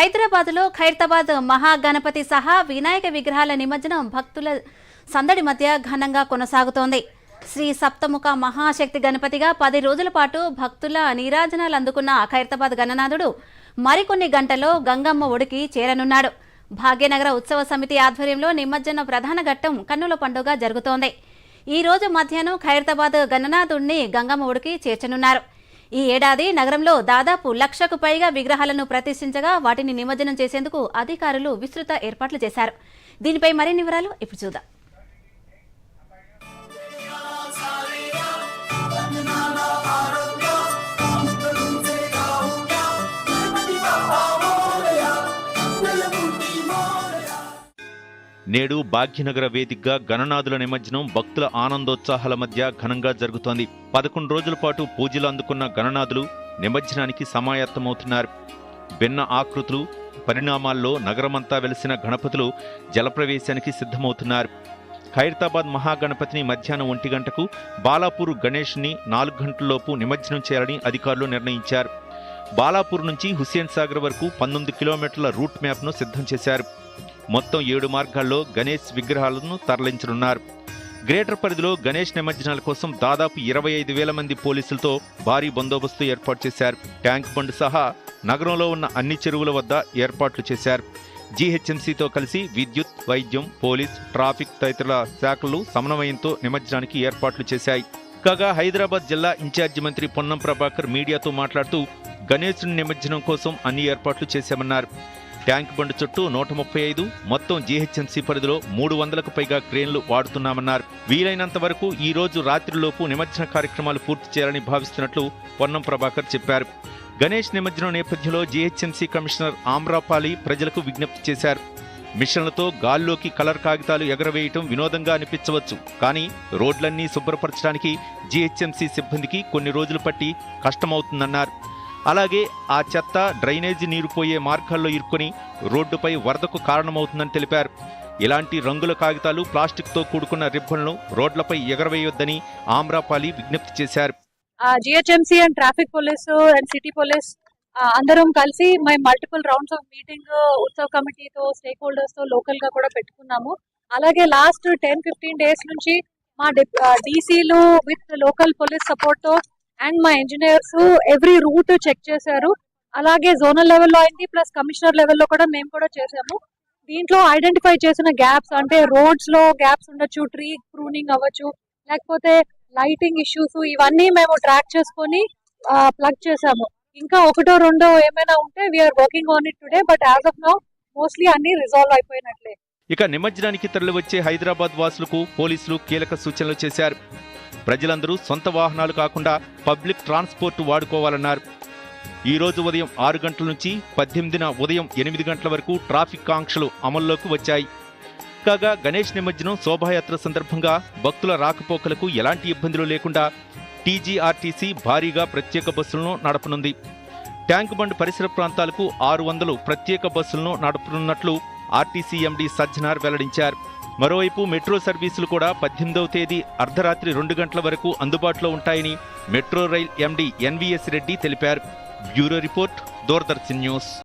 హైదరాబాద్లో ఖైరతాబాద్ మహాగణపతి సహా వినాయక విగ్రహాల నిమజ్జనం భక్తుల సందడి మధ్య ఘనంగా కొనసాగుతోంది. శ్రీ సప్తముఖ మహాశక్తి గణపతిగా పది రోజుల పాటు భక్తుల నీరాజనాలు అందుకున్న ఖైరతాబాద్ గణనాథుడు మరికొన్ని గంటల్లో గంగమ్మ ఒడికి చేరనున్నాడు. భాగ్యనగర ఉత్సవ సమితి ఆధ్వర్యంలో నిమజ్జన ప్రధాన ఘట్టం కన్నుల పండుగ జరుగుతోంది. ఈ రోజు మధ్యాహ్నం ఖైరతాబాద్ గణనాథుడిని గంగమ్మ ఒడికి చేర్చనున్నారు. ఈ ఏడాది నగరంలో దాదాపు లక్షకు పైగా విగ్రహాలను ప్రతిష్ఠించగా వాటిని నిమజ్జనం చేసేందుకు అధికారులు విస్తృత ఏర్పాట్లు చేశారు. దీనిపై మరిన్ని వివరాలు ఇప్పుడు చూద్దాం. నేడు భాగ్యనగర వేదికగా గణనాథుల నిమజ్జనం భక్తుల ఆనందోత్సాహాల మధ్య ఘనంగా జరుగుతోంది. పదకొండు రోజుల పాటు పూజలు అందుకున్న గణనాథులు నిమజ్జనానికి సమాయత్తమవుతున్నారు. భిన్న ఆకృతులు పరిణామాల్లో నగరమంతా వెలిసిన గణపతులు జలప్రవేశానికి సిద్ధమవుతున్నారు. ఖైరతాబాద్ మహాగణపతిని మధ్యాహ్నం ఒంటి గంటకు బాలాపూర్ గణేష్ని నాలుగు గంటల్లోపు నిమజ్జనం చేయాలని అధికారులు నిర్ణయించారు. బాలాపూర్ నుంచి హుస్సేన్ సాగర్ వరకు పంతొమ్మిది కిలోమీటర్ల రూట్ మ్యాప్ను సిద్ధం చేశారు. మొత్తం ఏడు మార్గాల్లో గణేష్ విగ్రహాలను తరలించనున్నారు. గ్రేటర్ పరిధిలో గణేష్ నిమజ్జనాల కోసం దాదాపు ఇరవై ఐదు వేల మంది పోలీసులతో భారీ బందోబస్తు ఏర్పాటు చేశారు. ట్యాంక్ బండ్ సహా నగరంలో ఉన్న అన్ని చెరువుల వద్ద ఏర్పాట్లు చేశారు. జీహెచ్ఎంసీతో కలిసి విద్యుత్ వైద్యం పోలీస్ ట్రాఫిక్ తదితర శాఖలు సమన్వయంతో నిమజ్జనానికి ఏర్పాట్లు చేశాయి. కాగా హైదరాబాద్ జిల్లా ఇన్ఛార్జి మంత్రి పొన్నం ప్రభాకర్ మీడియాతో మాట్లాడుతూ గణేశుని నిమజ్జనం కోసం అన్ని ఏర్పాట్లు చేశామన్నారు. ట్యాంక్ బండ్ చుట్టూ నూట ముప్పై ఐదు మొత్తం జీహెచ్ఎంసీ పరిధిలో మూడు వందలకు పైగా క్రేన్లు వాడుతున్నామన్నారు. వీలైనంత వరకు ఈ రోజు రాత్రిలోపు నిమజ్జన కార్యక్రమాలు పూర్తి చేయాలని భావిస్తున్నట్లు పొన్నం ప్రభాకర్ చెప్పారు. గణేష్ నిమజ్జనం నేపథ్యంలో జీహెచ్ఎంసీ కమిషనర్ ఆమ్రాపాలి ప్రజలకు విజ్ఞప్తి చేశారు. మిషన్లతో గాల్లోకి కలర్ కాగితాలు ఎగరవేయటం వినోదంగా అనిపించవచ్చు కానీ రోడ్లన్నీ శుభ్రపరచడానికి జీహెచ్ఎంసీ సిబ్బందికి కొన్ని రోజులు పట్టి కష్టమవుతుందన్నారు. అలాగే ఆ చెత్త డ్రైనేజీ నీరు పోయే మార్గాల్లో ఇరుక్కొని రోడ్డుపై వరదకు కారణమవుతుందని తెలిపారు. ఇలాంటి రంగుల కాగితాలు ప్లాస్టిక్తో కూడుకున్న రిబ్బన్లు రోడ్లపై ఎగరవేయొద్దని ఆమ్రాపాలి విజ్ఞప్తి చేశారు. GHMC and traffic police and city police అందరం కలిసి my multiple rounds of meeting Utsav కమిటీతో stake హోల్డర్స్తో లోకల్గా కూడా పెట్టుకున్నాము. అలాగే లాస్ట్ టెన్ ఫిఫ్టీన్ డేస్ నుంచి మా డీసీలు విత్ లోకల్ పోలీస్ సపోర్ట్తో అండ్ మా ఇంజనీర్స్ ఎవ్రీ రూట్ చెక్ చేశారు. అలాగే జోనల్ లెవెల్లో అయింది ప్లస్ కమిషనర్ లెవెల్లో కూడా మేము కూడా చేసాము దీంట్లో ఐడెంటిఫై చేసిన గ్యాప్స్ అంటే రోడ్స్లో గ్యాప్స్ ఉండొచ్చు ట్రీ ప్రూనింగ్ అవ్వచ్చు లేకపోతే లైటింగ్ ఇష్యూస్ ఇవన్నీ మేము ట్రాక్ చేసుకొని ప్లగ్ చేసాము ఇంకా ఒకటో రెండో ఏమైనా ఉంటే we're working on it today but as of now mostly అన్ని రిజాల్వ్ అయిపోయినట్లే. ఇక నిమజ్జనానికి తరలివచ్చే హైదరాబాద్ వాసులకు పోలీసులు కీలక సూచనలు చేశారు. ప్రజలందరూ సొంత వాహనాలు కాకుండా పబ్లిక్ ట్రాన్స్పోర్ట్ వాడుకోవాలన్నారు. ఈ రోజు ఉదయం ఆరు గంటల నుంచి పద్దెనిమిదిన ఉదయం ఎనిమిది గంటల వరకు ట్రాఫిక్ ఆంక్షలు అమల్లోకి వచ్చాయి. కాగా గణేష్ నిమజ్జనం శోభాయాత్ర సందర్భంగా భక్తుల రాకపోకలకు ఎలాంటి ఇబ్బందులు లేకుండా టీజీఆర్టీసీ భారీగా ప్రత్యేక బస్సులను నడపనుంది. ట్యాంక్ బండ్ పరిసర ప్రాంతాలకు ఆరు వందలు ప్రత్యేక బస్సులను నడపనున్నట్లు ఆర్టీసీ ఎండీ సజ్జనార్ వెల్లడించారు. మరోవైపు మెట్రో సర్వీసులు కూడా పద్దెనిమిదవ తేదీ అర్ధరాత్రి రెండు గంటల వరకు అందుబాటులో ఉంటాయని metro rail MD NVS Reddy తెలిపారు. Bureau report Doordarshan news.